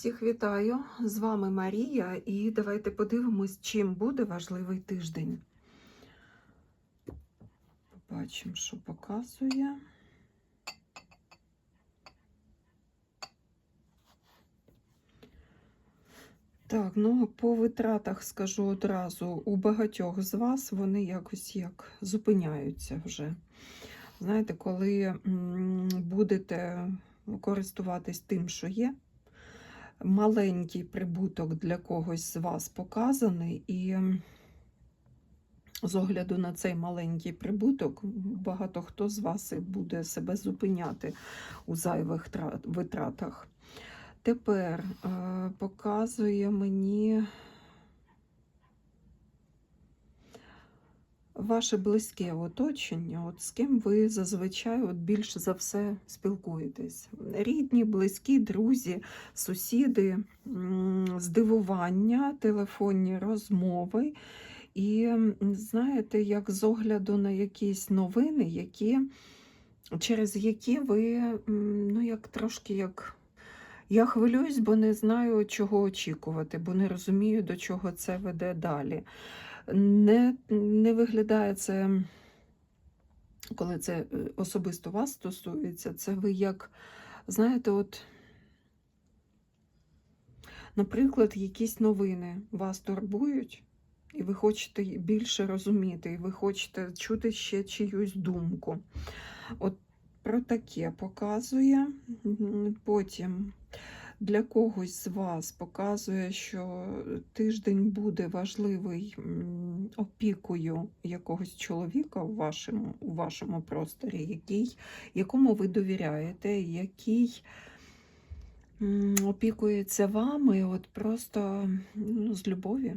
Всіх вітаю! З вами Марія, і давайте подивимось, чим буде важливий тиждень. Побачимо, що показує. Так, ну по витратах скажу одразу, у багатьох з вас вони якось як зупиняються вже. Знаєте, коли будете користуватись тим, що є, маленький прибуток для когось з вас показаний, і з огляду на цей маленький прибуток, багато хто з вас буде себе зупиняти у зайвих витратах. Тепер е, показує мені ваше близьке оточення, от з ким ви зазвичай от більше за все спілкуєтесь. Рідні, близькі, друзі, сусіди, здивування, телефонні розмови. І знаєте, як з огляду на якісь новини, які, через які ви ну, як трошки як. Я хвилююсь, бо не знаю, чого очікувати, бо не розумію, до чого це веде далі. Не, не виглядає це, коли це е, особисто вас стосується, це ви як, знаєте, от, наприклад, якісь новини вас турбують, і ви хочете більше розуміти, і ви хочете чути ще чиюсь думку. От про таке показує. Потім для когось з вас показує, що тиждень буде важливий опікою якогось чоловіка у вашому, у вашому просторі, який, якому ви довіряєте, який опікується вами от просто ну, з любові,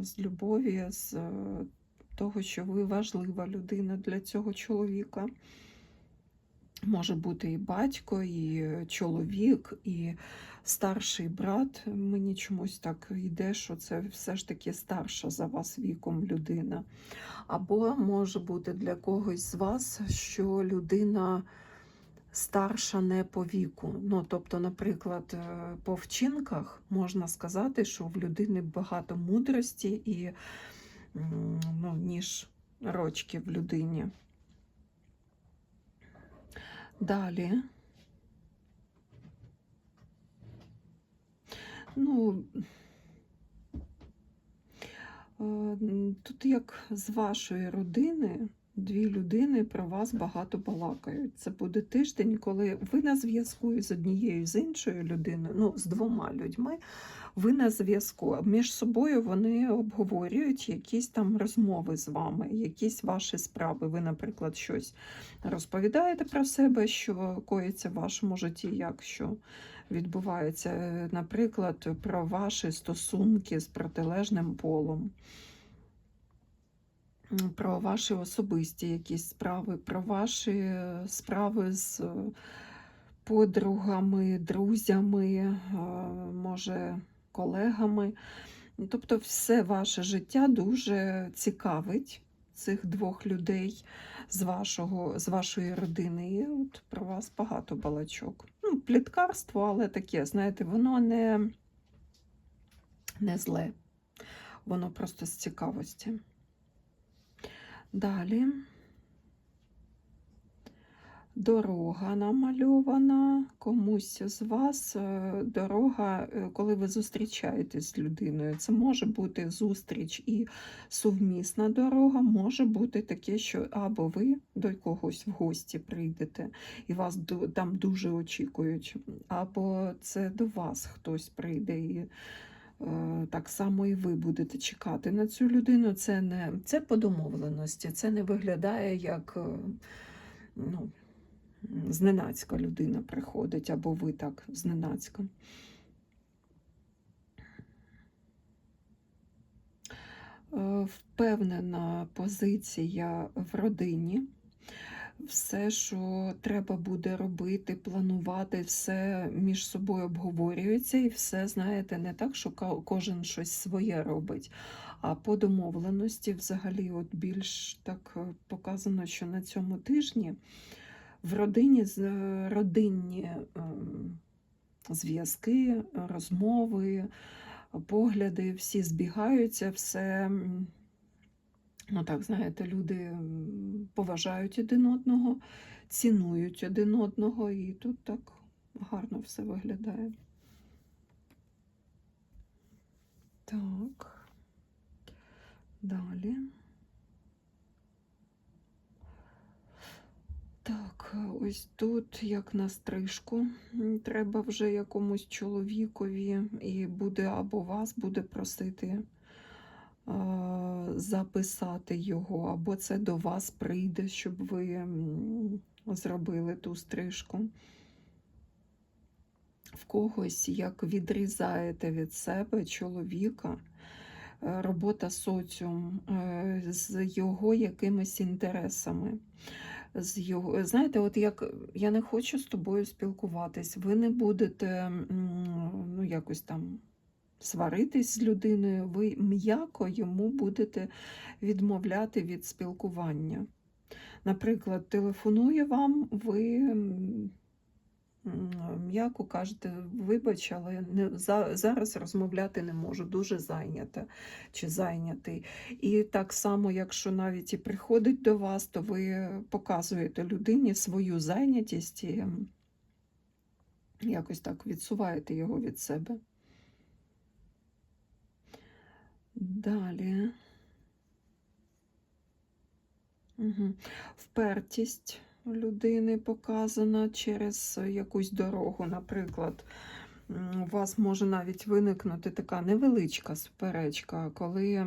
з любові, з того, що ви важлива людина для цього чоловіка. Може бути і батько, і чоловік, і старший брат. Мені чомусь так йде, що це все ж таки старша за вас віком людина. Або може бути для когось з вас, що людина старша не по віку. Ну, тобто, наприклад, е, по вчинках можна сказати, що в людини багато мудрості і ну, ніж рочки в людині. Далі. Ну, е, тут як з вашої родини дві людини про вас багато балакають. Це буде тиждень, коли ви на зв'язку з однією з іншою людиною, ну, з двома людьми, ви на зв'язку. Між собою вони обговорюють якісь там розмови з вами, якісь ваші справи. Ви, наприклад, щось розповідаєте про себе, що коїться в вашому житті, як що відбувається, наприклад, про ваші стосунки з протилежним полом. Про ваші особисті якісь справи, про ваші е, справи з е, подругами, друзями, е, може, колегами. Тобто, все ваше життя дуже цікавить цих двох людей з, вашого, з вашої родини. І от про вас багато балачок. Ну, пліткарство, але таке, знаєте, воно не, не зле. Воно просто з цікавості. Далі. Дорога намальована. Комусь з вас е, дорога, е, коли ви зустрічаєтесь з людиною. Це може бути зустріч і сумісна дорога, може бути таке, що або ви до когось в гості прийдете, і вас там дуже очікують, або це до вас хтось прийде і Так само і ви будете чекати на цю людину. Це не це по домовленості, це не виглядає як е, ну, зненацька людина приходить, або ви так зненацька. Е, Впевнена позиція в родині. Все, що треба буде робити, планувати, все між собою обговорюється, і все, знаєте, не так, що кожен щось своє робить, а по домовленості, взагалі, от більш так е, показано, що на цьому тижні в родині з- родинні ем, зв'язки, розмови, погляди, всі збігаються, все, ну так, знаєте, люди поважають один одного, цінують один одного, і тут так гарно все виглядає. Так. Далі. Так, ось тут, як на стрижку, треба вже якомусь чоловікові, і буде або вас буде просити записати його, або це до вас прийде, щоб ви зробили ту стрижку. В когось як відрізаєте від себе чоловіка, е, робота соціум е, з його якимись інтересами. З його, знаєте, от як я не хочу з тобою спілкуватись, ви не будете ну, якось там сваритись з людиною, ви м'яко йому будете відмовляти від спілкування. Наприклад, телефонує вам, ви м'яко кажете, вибач, але не, за, зараз розмовляти не можу, дуже зайнята чи зайнятий. І так само, якщо навіть і приходить до вас, то ви показуєте людині свою зайнятість і якось так відсуваєте його від себе. Далі. Угу. Впертість людини показана через якусь дорогу. Наприклад, у вас може навіть виникнути така невеличка суперечка, коли,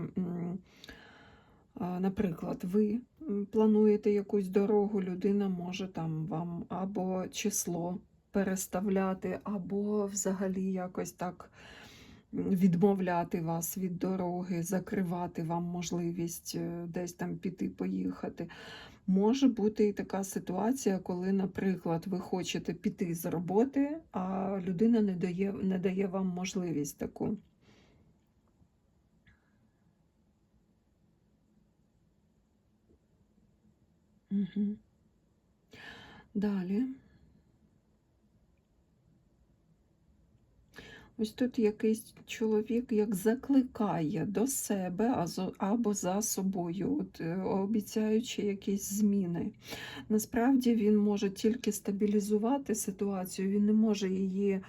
наприклад, ви плануєте якусь дорогу, людина може там вам або число переставляти, або взагалі якось так відмовляти вас від дороги, закривати вам можливість е, десь там піти, поїхати. Може бути і така ситуація, коли, наприклад, ви хочете піти з роботи, а людина не дає, не дає вам можливість таку. Угу. Далі. Ось тут якийсь чоловік як закликає до себе або за собою, от, е, обіцяючи якісь зміни. Насправді він може тільки стабілізувати ситуацію, він не може її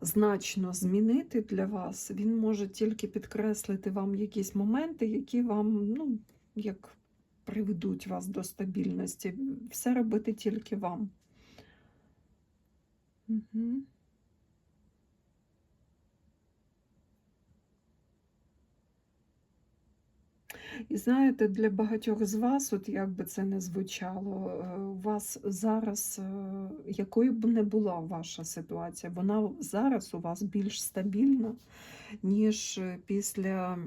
значно змінити для вас. Він може тільки підкреслити вам якісь моменти, які вам, ну, як приведуть вас до стабільності. Все робити тільки вам. Угу. І знаєте, для багатьох з вас, от як би це не звучало, е, у вас зараз, е, якою б не була ваша ситуація, вона зараз у вас більш стабільна, ніж е, після,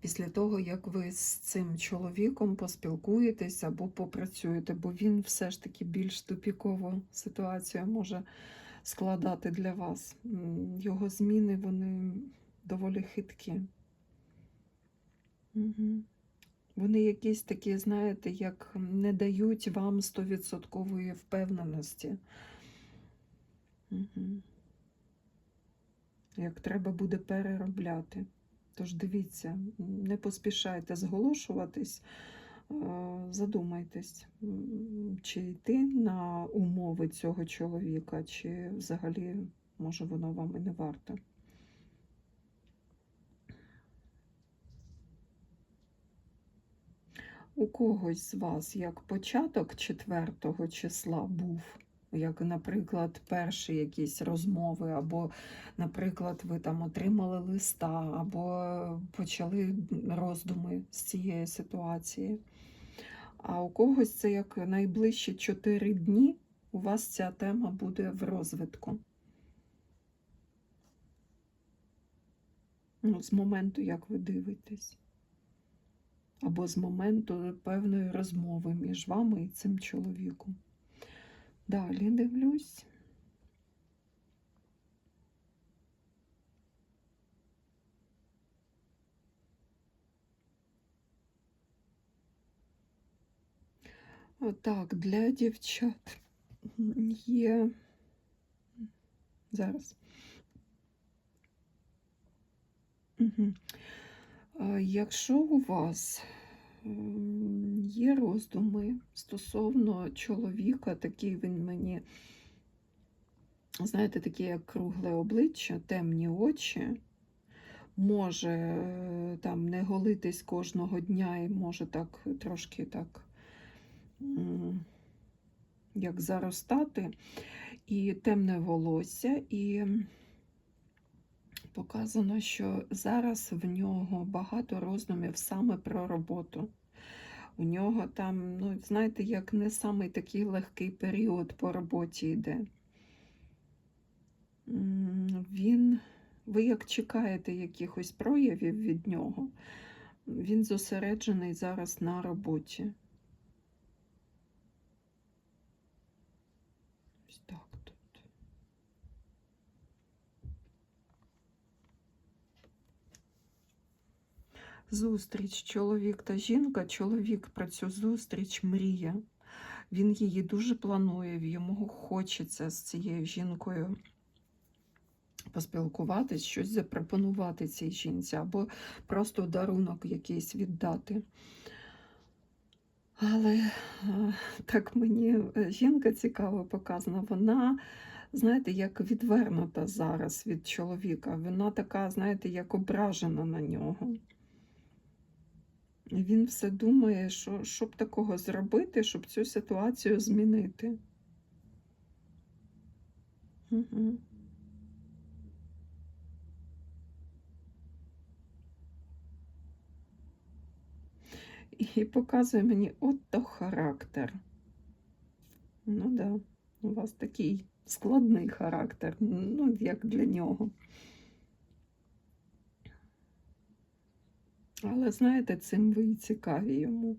після того, як ви з цим чоловіком поспілкуєтесь або попрацюєте, бо він все ж таки більш тупікову ситуацію може складати для вас. Його зміни, вони доволі хиткі. Вони якісь такі, знаєте, як не дають вам стовідсоткової впевненості. Мгм. Як треба буде переробляти. Тож дивіться, не поспішайте зголошуватись, задумайтесь, чи йти на умови цього чоловіка, чи взагалі, може, воно вам і не варто. У когось з вас як початок четвертого числа був, як, наприклад, перші якісь розмови, або, наприклад, ви там отримали листа, або почали роздуми з цієї ситуації. А у когось це як найближчі чотири дні у вас ця тема буде в розвитку. Ну, з моменту, як ви дивитесь або з моменту певної розмови між вами і цим чоловіком. Далі дивлюсь. Так, для дівчат є Зараз. Угу. Якщо у вас є роздуми стосовно чоловіка, такий він мені, знаєте, таке як кругле обличчя, темні очі, може е, там не голитись кожного дня і може так трошки так як заростати, і темне волосся, і показано, що зараз в нього багато роздумів саме про роботу. У нього там, ну, знаєте, як не самий такий легкий період по роботі йде. Він, ви як чекаєте якихось проявів від нього, він зосереджений зараз на роботі. Ось так тут. Зустріч чоловік та жінка. Чоловік про цю зустріч мріє. Він її дуже планує, йому хочеться з цією жінкою поспілкуватись, щось запропонувати цій жінці, або просто дарунок якийсь віддати. Але е, так мені е, жінка цікаво показана, вона, знаєте, як відвернута зараз від чоловіка. Вона така, знаєте, як ображена на нього. Він все думає, що щоб такого зробити, щоб цю ситуацію змінити. Угу. І показує мені от то характер. Ну да, у вас такий складний характер, ну, як для нього. Але знаєте, цим ви і цікаві йому.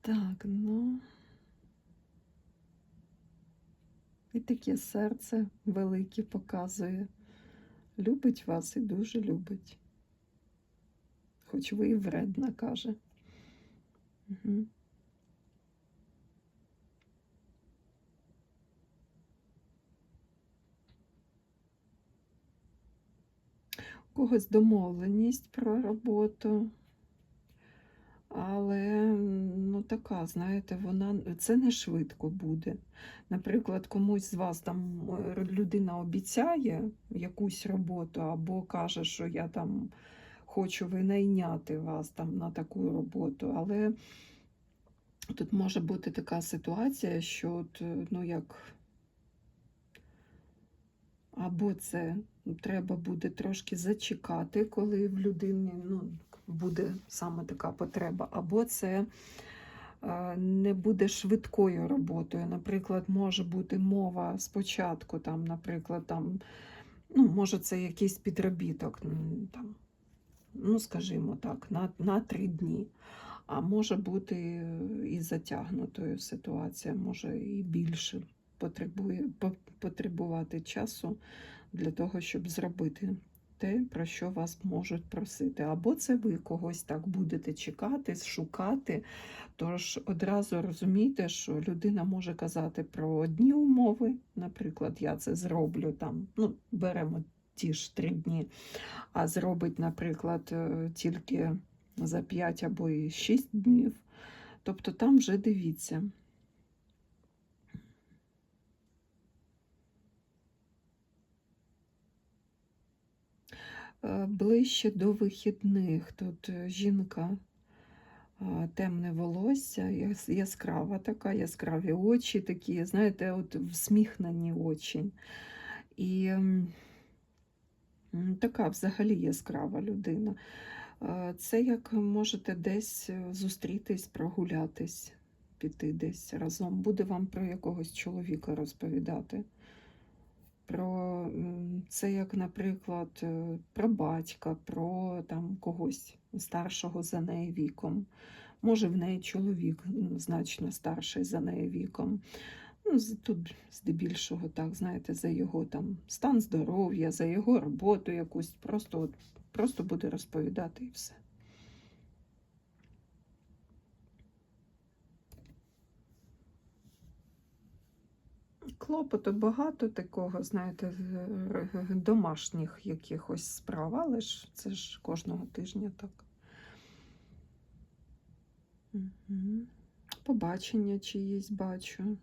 Так, ну. І таке серце велике показує. Любить вас і дуже любить. Хоч ви і вредна, каже. Угу. У когось домовленість про роботу. Але ну така, знаєте, вона це не швидко буде. Наприклад, комусь з вас там е, людина обіцяє якусь роботу, або каже, що я там хочу винайняти вас там на таку роботу. Але тут може бути така ситуація, що от, ну як. Або це треба буде трошки зачекати, коли в людини ну, буде саме така потреба, або це е, не буде швидкою роботою. Наприклад, може бути мова спочатку, там, наприклад, там, ну, може, це якийсь підробіток, там, ну, скажімо так, на, на три дні. А може бути і затягнутою ситуація, може і більше потребувати часу для того, щоб зробити те, про що вас можуть просити. Або це ви когось так будете чекати, шукати. Тож одразу розумійте, що людина може казати про одні умови, наприклад, я це зроблю там, ну, беремо ті ж три дні, а зробить, наприклад, е, тільки за 5 або 6 днів. Тобто там вже дивіться. Ближче до вихідних. Тут е, жінка е, темне волосся, яскрава така, яскраві очі такі, знаєте, от всміхнені очі. І така взагалі яскрава людина. Це як можете десь зустрітись, прогулятись, піти десь разом. Буде вам про якогось чоловіка розповідати про це, як, наприклад, е, про батька, про там когось старшого за неї віком. Може, в неї чоловік значно старший за неї віком. Ну, Тут здебільшого, так, знаєте, за його там стан здоров'я, за його роботу якусь, просто от Просто буде розповідати і все. Клопоту багато такого, знаєте, домашніх якихось справ, але ж це ж кожного тижня так. Побачення чиїсь бачу.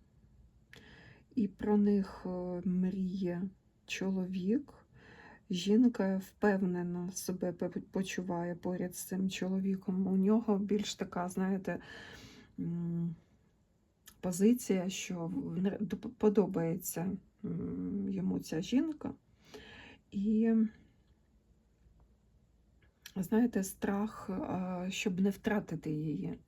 І про них е, мріє чоловік. Жінка впевнено себе почуває поряд з цим чоловіком. У нього більш така, знаєте, позиція, що подобається йому ця жінка. І, знаєте, страх, щоб не втратити її.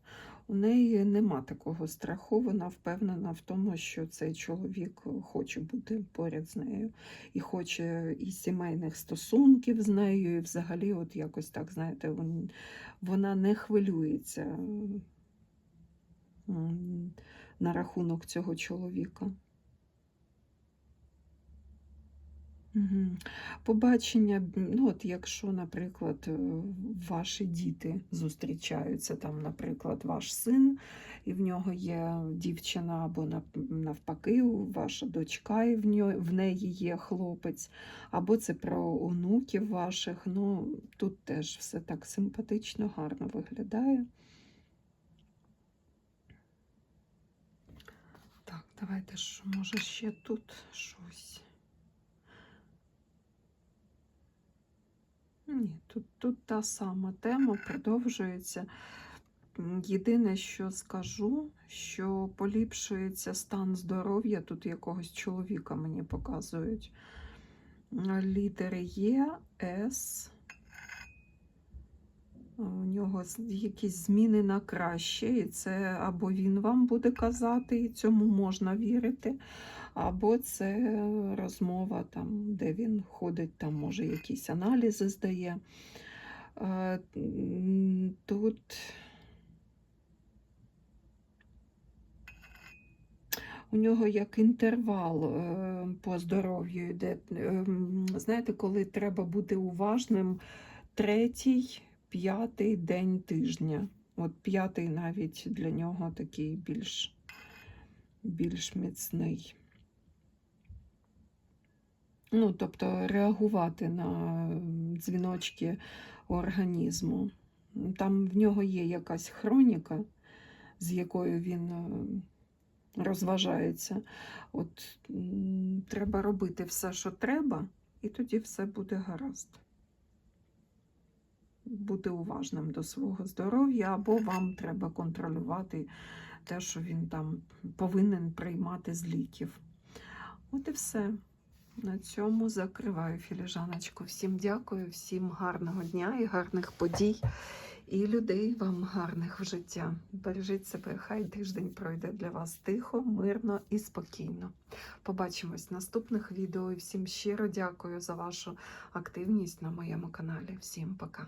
У неї нема такого страху, вона впевнена в тому, що цей чоловік хоче бути поряд з нею і хоче і сімейних стосунків з нею, і взагалі, от якось так, знаєте, вона не хвилюється на рахунок цього чоловіка. Мгм. Побачення, ну от якщо, наприклад, е, ваші діти зустрічаються, там, наприклад, ваш син, і в нього є дівчина, або навпаки, ваша дочка, і в, ньо- в неї є хлопець, або це про онуків ваших. Ну, тут теж все так симпатично, гарно виглядає. Так, давайте ж, може, ще тут щось. Ні, тут, тут та сама тема продовжується. Єдине, що скажу, що поліпшується стан здоров'я, тут якогось чоловіка мені показують. А, Літери Є, С. У нього якісь зміни на краще, і це або він вам буде казати, і цьому можна вірити, або це розмова, там, де він ходить, там, може, якісь аналізи здає. Тут у нього як інтервал е, по здоров'ю йде. Знаєте, коли треба бути уважним, третій, п'ятий день тижня. От п'ятий навіть для нього такий більш, більш міцний. Ну, тобто реагувати на дзвіночки організму. Там в нього є якась хроніка, з якою він е, розважається. От треба робити все, що треба, і тоді все буде гаразд. Бути уважним до свого здоров'я, або вам треба контролювати те, що він там повинен приймати з ліків. От і все. На цьому закриваю філіжаночку. Всім дякую, всім гарного дня і гарних подій, і людей вам гарних в життя. Бережіть себе, хай тиждень пройде для вас тихо, мирно і спокійно. Побачимось в наступних відео і всім щиро дякую за вашу активність на моєму каналі. Всім пока!